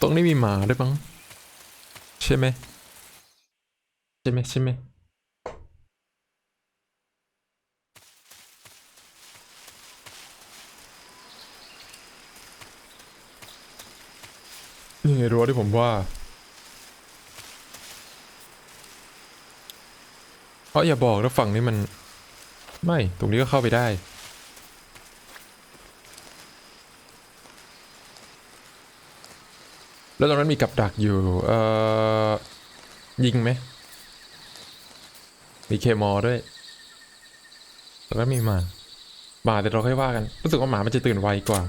ตรงนี้มีหมาด้วยมั้งใช่ไหมใช่ไหมใช่ไหมนี่รั้วที่ผมว่าเพราะอย่าบอกนะฝั่งนี้มัน ไม่ ตรงนี้ก็เข้าไปได้ แล้วตรงนั้นมีกับดักอยู่เอ่อยิงไหมมีเคมอลด้วยแล้วก็มีหมาหมาแต่เราค่อยว่ากันรู้สึกว่าหมามันจะตื่นไวกว่า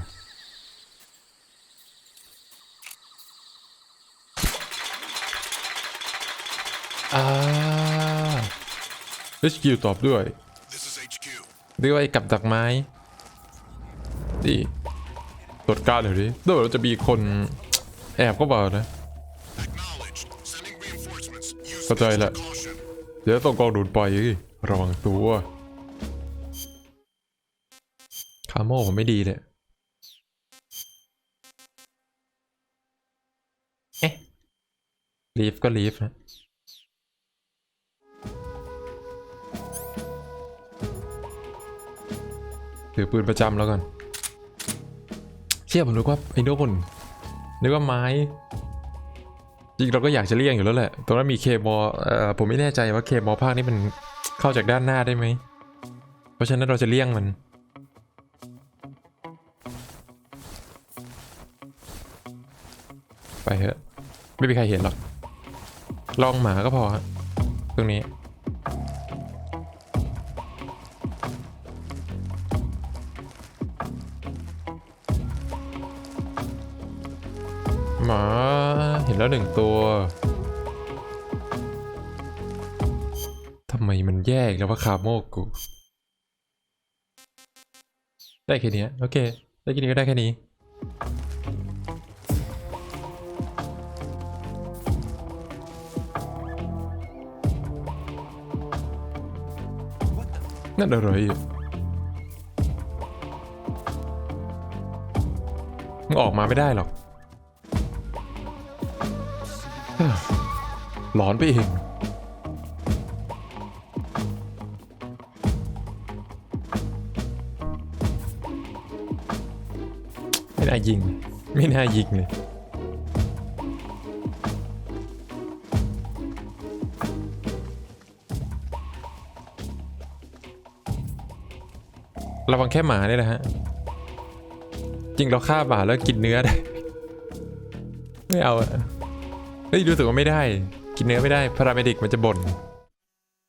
อ่า HQ ตอบด้วย This is HQ. ด้วยกับดักไม้นี่ตรวจการเดี๋ยวนี้เดี๋ยวเราจะมีคน แอบเข้ามานะ Acknowledged. Sending reinforcements. Use เข้าใจละ extra caution. เดี๋ยวต้องกองโดนไประวังตัวคาโม่ผมไม่ดีเลยเอ๊ะลีฟก็ลีฟนะถือปืนประจำแล้วกันเชื่อผมนึกว่าไอ้โน่น นึกว่าไม้ จริงเราก็อยากจะเลี่ยงอยู่แล้วแหละ ตรงนั้นมีเคมอเอ่อผมไม่แน่ใจว่าเคมอภาคนี้มันเข้าจากด้านหน้าได้ไหม เพราะฉะนั้นเราจะเลี่ยงมัน ไปเถอะ ไม่มีใครเห็นหรอก ลองหมาก็พอฮะตรงนี้ แล้วหนึ่งตัวทำไมมันแยกแล้วว่าคาโมกูได้แค่นี้โอเค ได้แค่นี้ก็ได้แค่นี้ นั่นอะไรอะมึงออกมาไม่ได้หรอก หลอนไปเองไม่น่ายิง ไม่น่ายิงเลยระวังแค่หมาเนี่ยนะฮะ จริงเราฆ่าหมาแล้วกินเนื้อได้ ไม่เอาอะ เฮ้ยรู้สึกว่าไม่ได้ กินเนื้อไม่ได้พาราเมดิกมันจะบ่น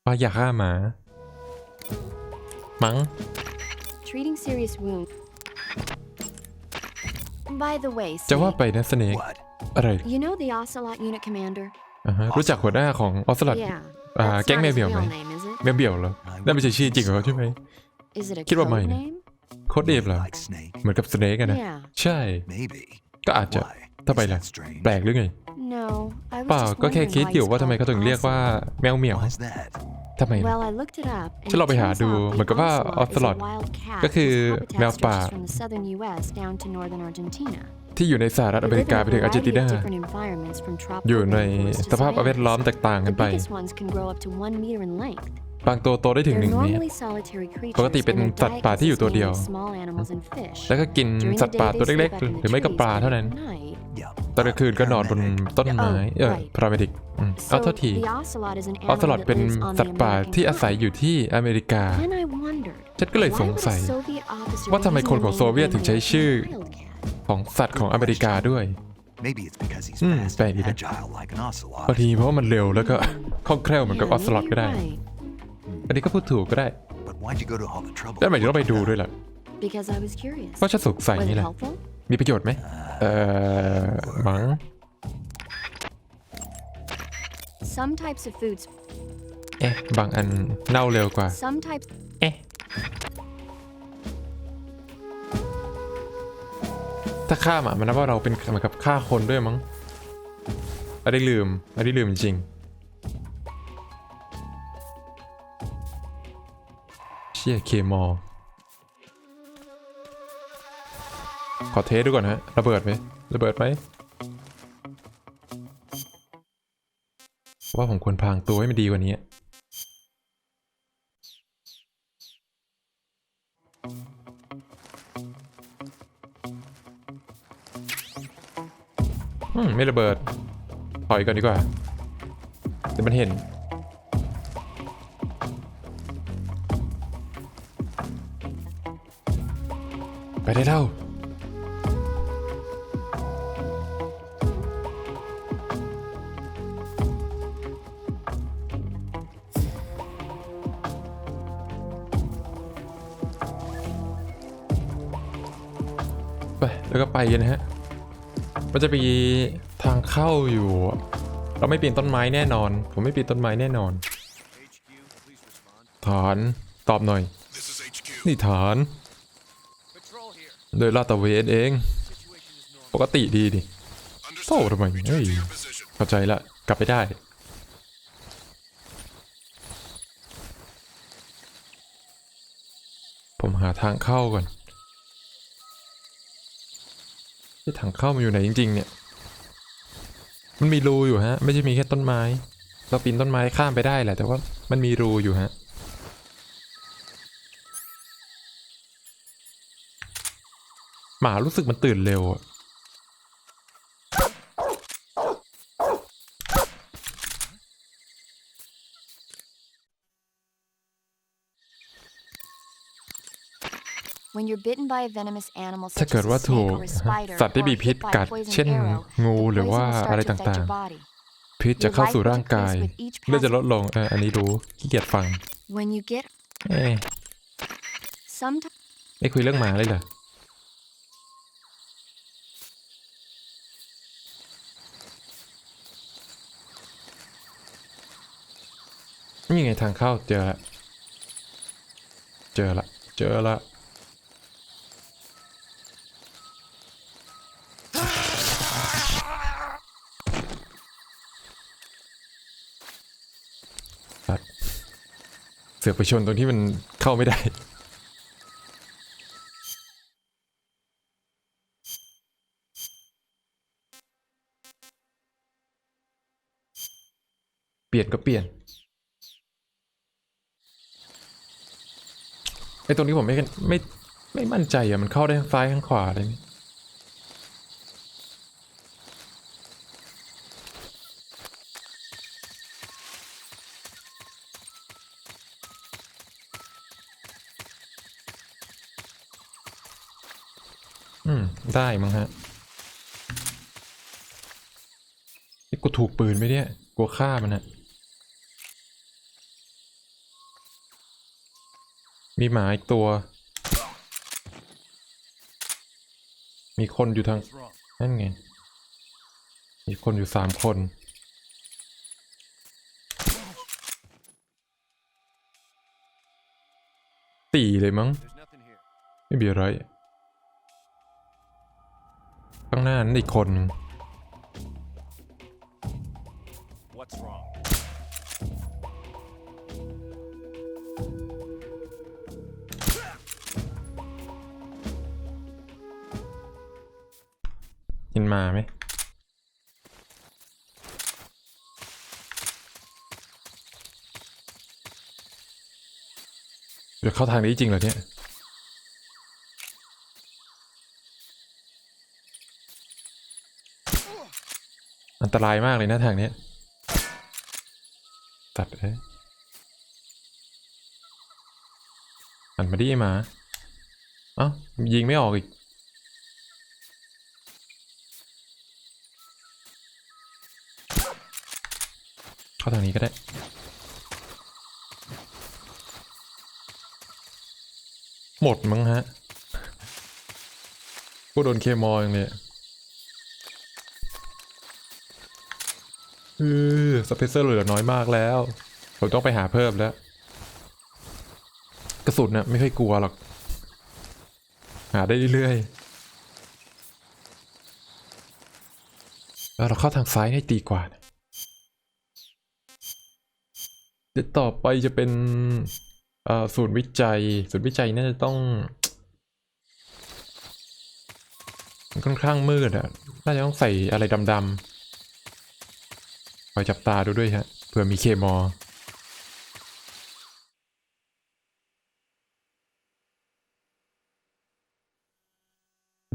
ว่าอยากฆ่าหมา มั้ง Treating serious wound. By the way, จะว่า Snake, ไปนะสเนก What? อะไร you know the Ocelot unit commander? อ่าฮะรู้จักหัวหน้าของออสลัด Yeah. อ่า That's แก๊ง not แม his วเบี่ยว real ไหม name, is it? แมวเบี่ยวเหรอนั่นไม่ใช่ชื่อจริงของเขาใช่ไหม Is it a Kid what code mine? name? โคดเดฟเหรอ Like snake? เหมือนกับสเนกอะนะ Yeah. ใช่ Maybe. ก็อาจจะ Why? ทำไม Is ล่ะ that strange? แปลกหรือไง No, I เป was ล่า just ก็แค่ wondering คิด why อยู่ he's ว่าทำไมเขาถึง called เรียกว่า Ocelot. แมวเหมียว Why's that? ทำไม Well, I looked it up, and ฉันลอง it ไปหา turns ดู out เหมือนกับว่า the ออส Ocelot ลอ is ด a wild cat ก็คือ whose habitat แมวป่า stretches from the southern U.S. down to northern Argentina. ที่อยู่ในสหรัฐ They อเม live ริ in กา a ไปถึงอาร์เจนติ variety นา of different environments from อยู่ tropical ใน rainforests ส to ภาพแวดล้อม savannas. แตกต่างกัน The ไป biggest ones can grow up to one meter in length. บางตัวโตได้ถึง They're หนึ่งเมตร normally solitary creatures, ปกติเป็น and their สัตว์ diet ป่าที่อยู่ตัว consists เดียว mainly of small animals and fish. แล้วก็กิน During สั the ตว์ป่า day, ตัว they เล็ก sleep ๆ up in หรือไม่ก็ the ปลา trees, เท่า but นั้น at night, Yep. ตอนกลางคืนก็นอนบน Paramedic. ต้นไม้เออ right. พาราเมดิกเอา So โทษที the ocelot is an ออส animal ลอด that เป็น lives on สั the ตว์ป่า American ที่อาศัยอยู่ที่อเมริกา Then I wondered ฉันก็เลย why สง would a สัย Soviet officer ว่าทำไม using คน the ของ name โซเวียต of ถึง an ใช้ชื่อ American wildcat? ของสัตว์ของอเมริกาด้วย Maybe it's because he's Hmm, fast แปลก and ดีนะ agile like an ocelot. บางทีเพราะว่ามันเร็วแล้วก็คล่องแคล่วเหมือนกับอ Yeah, อสลอด maybe ก็ได้ you're right. อันนี้ก็พูดถูกก็ได้ But why'd you go to all the trouble? แต่หมายถึงเราไป looking ดู it up? ด้วยแหละ Because I was curious. เพราะฉันสงสัย Was นี่ it แหละ helpful? มีประโยชน์ไหมเอ่อมั้ง Some types of foods. เอ๊ะ บางอันเน่าเร็วกว่า Some types. เอ๊ะ ถ้าฆ่าหมามันนับว่าเราเป็นเหมือนกับฆ่าคนด้วยมั้งอันนี้ลืมอันนี้ลืมจริงๆเชี่ยเคมอล ขอเทสดูก่อนฮะ ระเบิดไหมระเบิดไหมว่าผมควรพางตัวให้มันดีกว่านี้อืมไม่ระเบิด ถอยก่อนดีกว่าเดี๋ยวมันเห็นไปได้เท่า ไปแล้วก็ไปนะฮะ มันจะมีทางเข้าอยู่ เราไม่ปีนต้นไม้แน่นอน ผมไม่ปีนต้นไม้แน่นอน ฐานตอบหน่อย นี่ฐาน โดยลาดตระเวนเอง ปกติดีดิโต้ทำไมเฮ้ยเข้าใจละ กลับไปได้ผมหาทางเข้าก่อน ที่ถังเข้ามันอยู่ไหนจริง ๆ เนี่ย มันมีรูอยู่ฮะ ไม่ใช่มีแค่ต้นไม้ เราปีนต้นไม้ข้ามไปได้แหละ แต่ว่ามันมีรูอยู่ฮะหมารู้สึกมันตื่นเร็วอะ ถ้า such เกิ as ด a ว่าถูก snake or a spider สัตว์ที่ or มีพิษ hit by กัด a poison เช่น arrow, งู the หรือว่า poison will อะไร start to affect ต่าง your body. ๆพิษจะเข้าสู่ร่างกายเลือดจะลดลงเอออันนี้รู้ขี้เกียจฟัง When you get เอ้ย sometimes ไม่คุยเรื่องหมาเลยเหรอนี่ไงทางเข้าเจอละ เจอละ เจอละ สัตว์เสือกไปชนตรงที่มันเข้าไม่ได้ เปลี่ยนก็เปลี่ยนไอ้ตรงนี้ผมไม่ไม่ไม่มั่นใจอะมันเข้าได้ทั้งซ้ายทั้งขวาเลยนี่ อืม ได้มั้งฮะนี่กูถูกปืนไหมเนี่ยกลัวฆ่ามันอะมีหมาอีกตัว มีคนอยู่ทาง นั่นไง มีคนอยู่สามคน สี่เลยมั้ง ไม่มีอะไร ข้างหน้านั้นอีกคนหนึ่ง What's wrong? เห็นหมาไหมเดี๋ยวเข้าทางนี้จริงเหรอเนี่ย นตรายมากเลยนะทางเนี้ยตัดเอ้ยหันมาดิไอ้หมาเอ้ายิงไม่ออกอีกเข้าทางนี้ก็ได้หมดมั้งฮะกูโดนเคมอลอย่างเนี่ย เออสเปเซอร์เหลือน้อยมากแล้ว ผมต้องไปหาเพิ่มแล้ว กระสุนน่ะไม่ค่อยกลัวหรอก หาได้เรื่อยๆเราเข้าทางซ้ายให้ตีกว่านะเดี๋ยวต่อไปจะเป็นอ่อศูนย์วิจัย ศูนย์วิจัยน่าจะต้องค่อนข้างมืดอะน่าจะต้องใส่อะไรดำๆ คอยจับตาดูด้วยฮะเผื่อมีเคมอ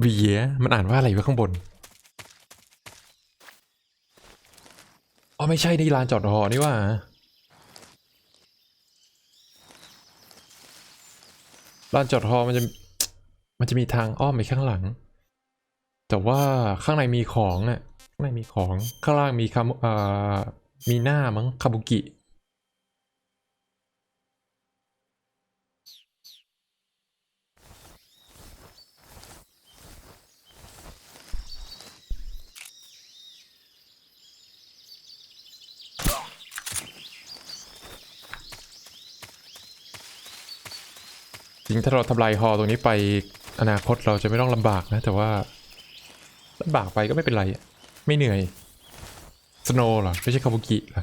วีเยมันอ่านว่าอะไรวะข้างบน อ๋อ ไม่ใช่นี่ลานจอดหอนี่ว่า ลานจอดหอมันจะ มันจะมีทางอ้อมไปข้างหลัง แต่ว่าข้างในมีของอะางในมีของ ข้างล่างมีคาเอ่อมีหน้ามั้งคาบุกิจริงถ้าเราทำลายฮอตรงนี้ไปอนาคตเราจะไม่ต้องลำบากนะ แต่ว่าลำบากไปก็ไม่เป็นไรอะ ไม่เหนื่อยสโนว์เหรอ ไม่ใช่คาบุกิเหรอ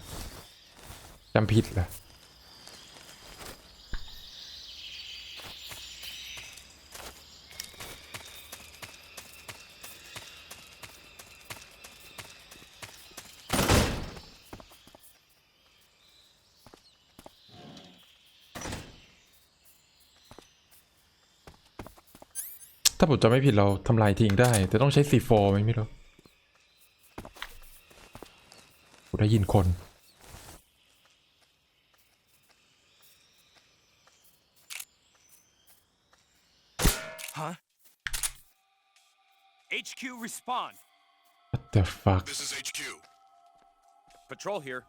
จำผิดเหรอถ้าผมจะไม่ผิดเราทำลายทิ้งได้ แต่ต้องใช้ซีโฟไหมไม่รู้ผม ได้ยินคน Huh? HQ respond. What the fuck This is HQ. Patrol here.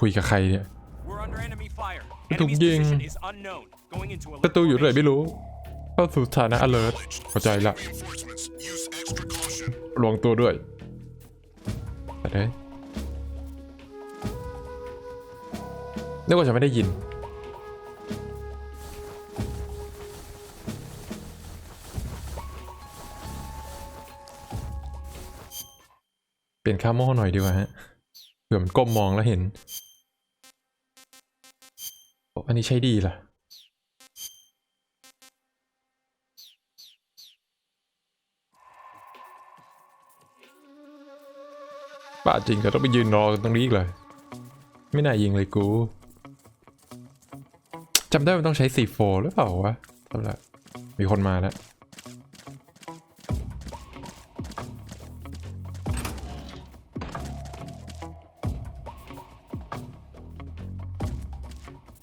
คุยกับใครเนี่ย We're under enemy fire. Ito Enemy's ging. position is unknown. Going into a ประตูอยู่ไหนไม่รู้ เข้าสู่สถานะ alert เข้าใจละ Reinforcements. Use extra caution. ระวังตัวด้วยไปเลย นึกว่าจะไม่ได้ยิน เปลี่ยนคาโม่หน่อยดีกว่าฮะเผื่อมันก้มมองแล้วเห็นอ้อันนี้ใช้ดีล่ะบ้าจริงก็ต้องไปยืนรอตรงนี้อีกเลย ไม่น่ายิงเลยกู จำได้มันต้องใช้ C4 หรือเปล่าวะทำละมีคนมาแล้ว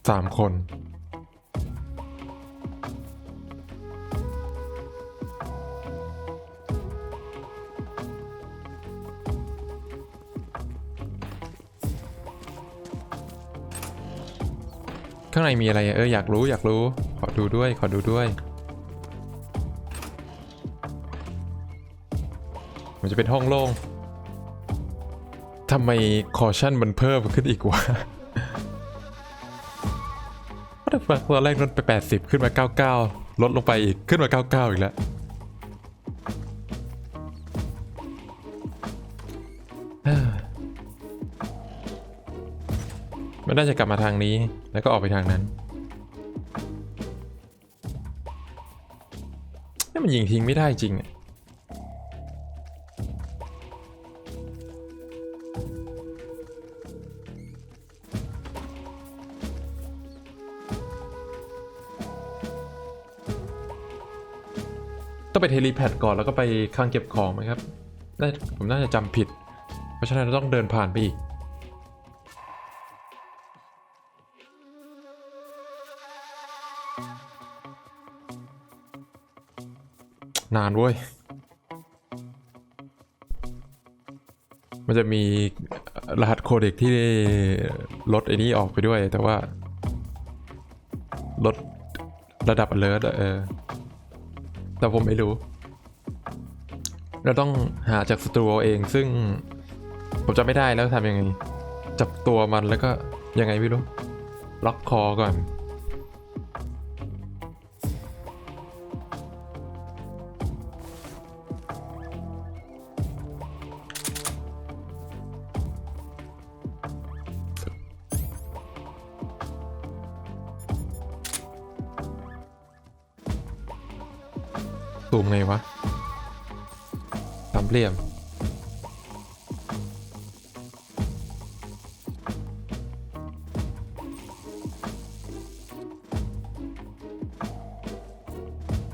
สามคน ข้างในมีอะไรเอออยากรู้อยากรู้ ขอดูด้วยขอดูด้วย มันจะเป็นห้องโล่งทำไมคอชั่นมันเพิ่มขึ้นอีกวะ What the fuck ตอนแรกลดไป 80 ขึ้นมา 99 ลดลงไปอีกขึ้นมา 99 อีกแล้วมั น่าจะกลับมาทางนี้ แล้วก็ออกไปทางนั้นนี่มันยิงทิ้งไม่ได้จริงอะต้องไปเทลีแพดก่อนแล้วก็ไปคลังเก็บของไหมครับน่าผมน่าจะจำผิด เพราะฉะนั้นเราต้องเดินผ่านไปอีก นานเว้ย มันจะมีรหัสโคเด็กที่ลดไอ้นี้ออกไปด้วย แต่ว่า ลดระดับ alert เออ แต่ผมไม่รู้ เราต้องหาจากสตรูเอาเองซึ่ง ผมจะไม่ได้แล้วทำยังไง จับตัวมันแล้วก็ยังไงไม่รู้ ล็อกคอก่อน ซูมไงวะสามเหลี่ยม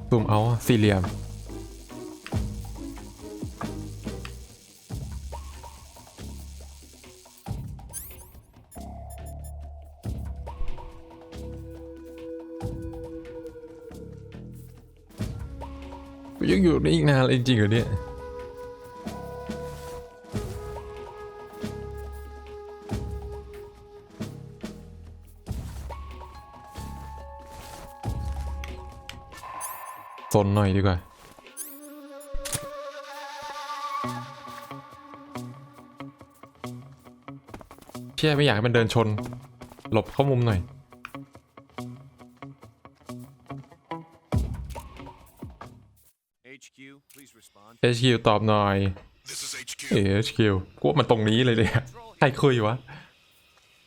ซูมเอาสี่เหลี่ยม เลยจริงเหรอเนี่ยสนหน่อยดีกว่าเพี่ไม่อยากให้มันเดินชน หลบเข้ามุมหน่อย HQ ตอบหน่อย This is HQ. เอ HQ กูว่ามันตรงนี้เลยเนี่ยใครคุยวะ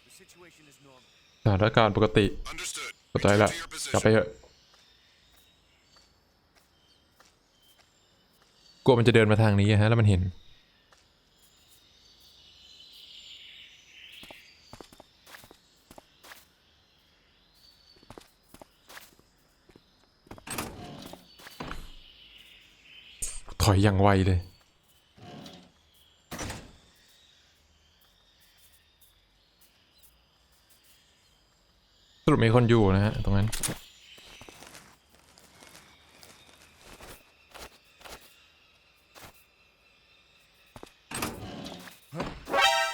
The situation is normal. สถานการณ์ปกติ Understood. เข้าใจละ To your กลับไป position. เถอะกลัวมันจะเดินมาทางนี้อะฮะแล้วมันเห็น ถอยอย่างไวเลย สรุปมีคนอยู่นะฮะ ตรงนั้น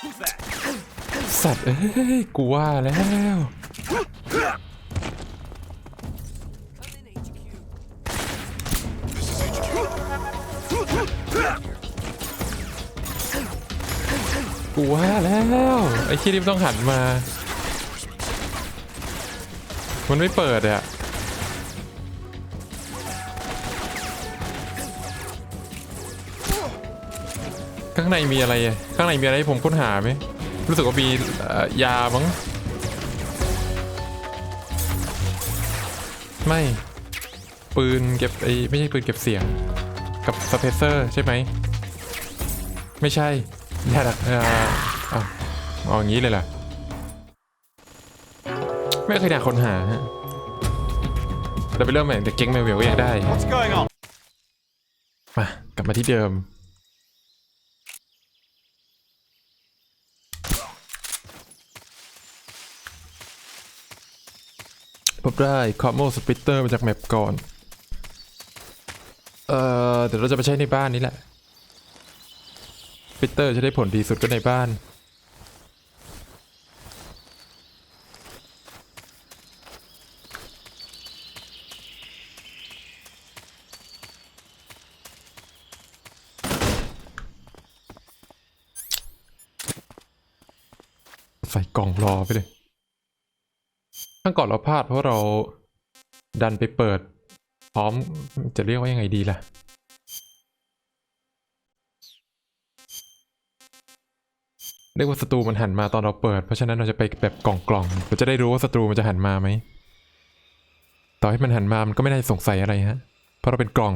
Who's that? สัตว์ เอ้ย กูว่าแล้ว กูว่าแล้วไอ้ขี้ริมต้องหันมา มันไม่เปิดอะข้างในมีอะไรอะข้างในมีอะไรให้ผมค้นหาไหม รู้สึกว่ามียามั้งไม่ ปืนเก็บไอ้ไม่ใช่ปืนเก็บเสียง กับสเปเซอร์ใช่ไหม ไม่ใช่ ยาดักเอ่ออะเอาอย่างนี้เลยล่ะ ไม่เคยอยากค้นหาฮะเราไปเริ่มใหม่แต่เก๊งแมวเวลก็ยังได้ What's going on? มากลับมาที่เดิม พบได้คอมโมสปิตเตอร์มาจากแมปก่อน เอ่อเดี๋ยวเราจะไปใช้ในบ้านนี้แหละส ปิตเตอร์จะได้ผลดีสุดก็ในบ้าน ใส่กล่องรอไปเลยข้างก่อนเราพลาดเพราะเราดันไปเปิด พร้อมจะเรียกว่ายังไงดีล่ะ เรียกว่าศัตรูมันหันมาตอนเราเปิด เพราะฉะนั้นเราจะไปแบบกล่องกล่องๆเราจะได้รู้ว่าศัตรูมันจะหันมาไหมต่อให้มันหันมามันก็ไม่ได้สงสัยอะไรฮะ เพราะเราเป็นกล่อง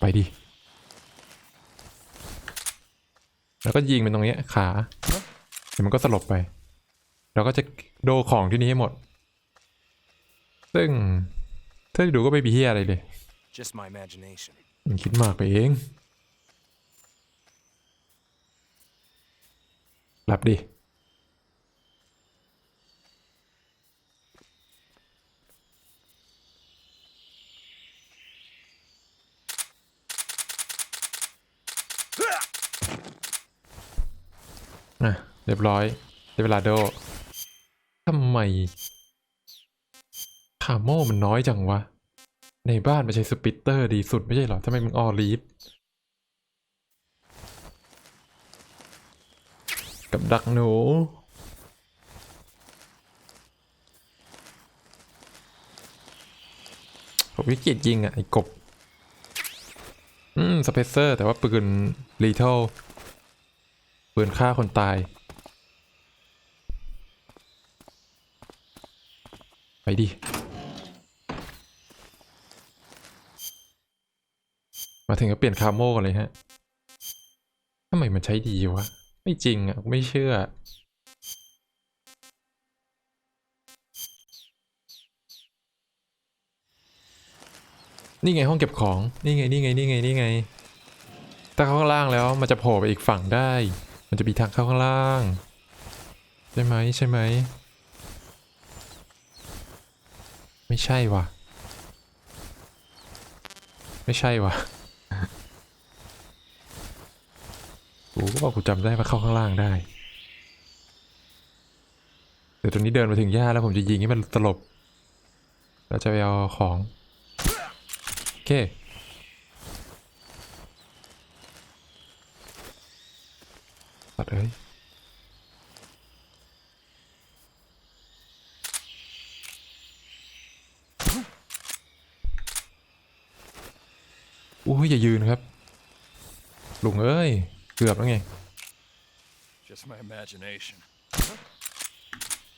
ไปดิ แล้วก็ยิงมันตรงนี้ขา เดี๋ยวมันก็สลบไป เราก็จะโดของที่นี้ให้หมด ซึ่งถ้าดูก็ไม่มีเฮียอะไรเลย Just my imagination. มันคิดมากไปเอง หลับดิ อะ เรียบร้อยได้เวลาโดทำไมคาโม่มันน้อยจังวะ ในบ้านไม่ใช่สปิตเตอร์ดีสุดไม่ใช่หรอทำไมมึงออลีฟกับดักหนู ผมวิกฤตยิงอะ ไอ้กบ อืม สเปเซอร์ แต่ว่าปืนลีเทลปืนฆ่าคนตาย ไปดิ มาถึงก็เปลี่ยนคาโมเลยฮะทำไมมันใช้ดีวะ ไม่จริงอะ ไม่เชื่อ นี่ไงห้องเก็บของ นี่ไง นี่ไง นี่ไง นี่ไง ถ้าเข้าข้างล่างแล้วมันจะโผล่ไปอีกฝั่งได้ มันจะมีทางเข้าข้างล่าง ใช่ไหมใช่ไหม ไม่ใช่วะไม่ใช่วะ กูก็บอกกูจำได้ว่าเข้าข้างล่างได้เดี๋ยวตรงนี้เดินมาถึงหญ้าแล้วผมจะยิงให้มันตลบแล้วจะไปเอาของ โอเคปัดเอ้ยอุ้ยอย่ายืนครับ ลุงเอ้ย เกือบแล้วไง Just my imagination.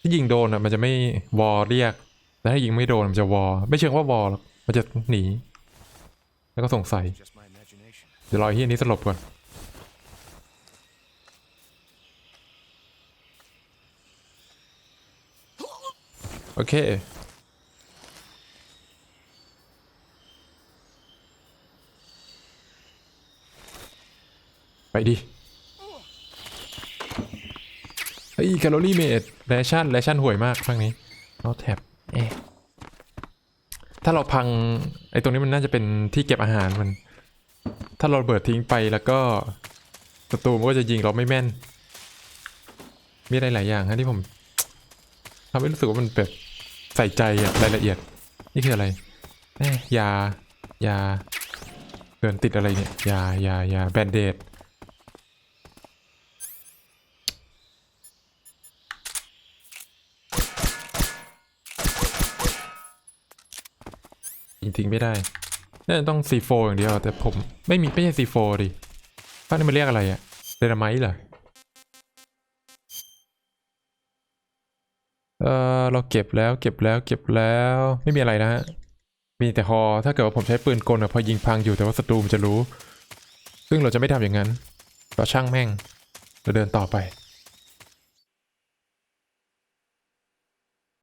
ที่ยิงโดนอะมันจะไม่วอเรียก แต่ถ้ายิงไม่โดนมันจะวอ ไม่เชิงว่าวอหรอกมันจะหนี แล้วก็สงสัย Just my imagination. เดี๋ยวรอไอ้เฮียนี้สลบก่อน โอเค ไปดิเฮ้ยแคลอรี่เมดแรชั่นแรชั่นห่วยมากครั้งนี้เอาแท็บเอถ้าเราพังไอ้ตรงนี้มันน่าจะเป็นที่เก็บอาหารมัน ถ้าเราเบิดทิ้งไปแล้วก็ศัตรูมันก็จะยิงเราไม่แม่น มีอะไรหลายอย่างฮะที่ผมทำให้รู้สึกว่ามันแบบใส่ใจอะรายละเอียด นี่คืออะไรเอ๊ะยายาเกินติดอะไรเนี่ยยายายาแบนเดด ยิงทิ้งไม่ได้น่าจะต้อง C4 อย่างเดียว แต่ผมไม่มีไม่ใช่ C4 ดิฟ้านี่มันเรียกอะไรอะเดนาไมต์เหรอเออเราเก็บแล้วเก็บแล้วเก็บแล้วไม่มีอะไรนะฮะ มีแต่ฮอถ้าเกิดว่าผมใช้ปืนกลอะพอยิงพังอยู่แต่ว่าศัตรูมันจะรู้ ซึ่งเราจะไม่ทำอย่างนั้น เราช่างแม่ง เราเดินต่อไป